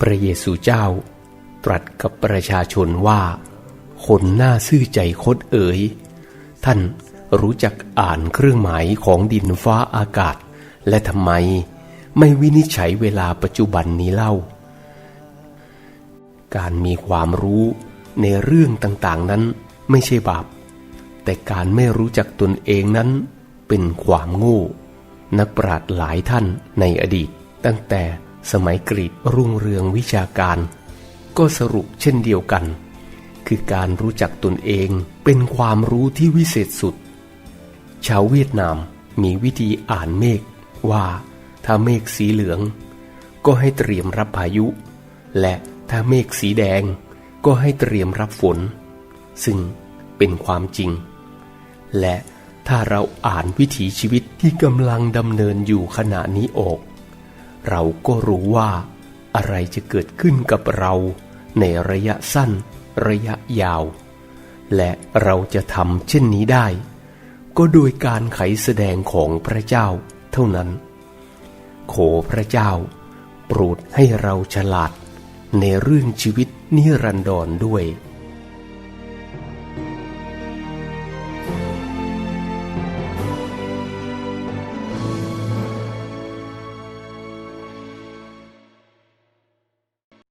พระเยซูเจ้า ตรัสกับประชาชนว่า คนหน้าซื่อใจคดเอ๋ย ท่านรู้จักอ่านเครื่องหมายของดินฟ้าอากาศ และทำไมไม่วินิจฉัยเวลาปัจจุบันนี้เล่า การมีความรู้ในเรื่องต่างๆนั้นไม่ใช่บาป แต่การไม่รู้จักตนเองนั้นเป็นความโง่ นักปราชญ์หลายท่านในอดีตตั้งแต่ สมัยกรีกรุ่งเรืองวิชาการ ก็สรุปเช่นเดียวกัน คือการรู้จักตนเองเป็นความรู้ที่วิเศษสุด ชาวเวียดนามมีวิธีอ่านเมฆว่าถ้าเมฆสีเหลือง ก็ให้เตรียมรับพายุ และถ้าเมฆสีแดง ก็ให้เตรียมรับฝน ซึ่งเป็นความจริง และถ้าเราอ่านวิถีชีวิตที่กำลังดำเนินอยู่ขณะนี้ออก เราก็รู้ว่าอะไรจะเกิดขึ้นกับเราในระยะสั้น ระยะยาว และเราจะทำเช่นนี้ได้ ก็โดยการไขแสดงของพระเจ้าเท่านั้น ขอพระเจ้า โปรดให้เราฉลาดในเรื่องชีวิตนิรันดรด้วย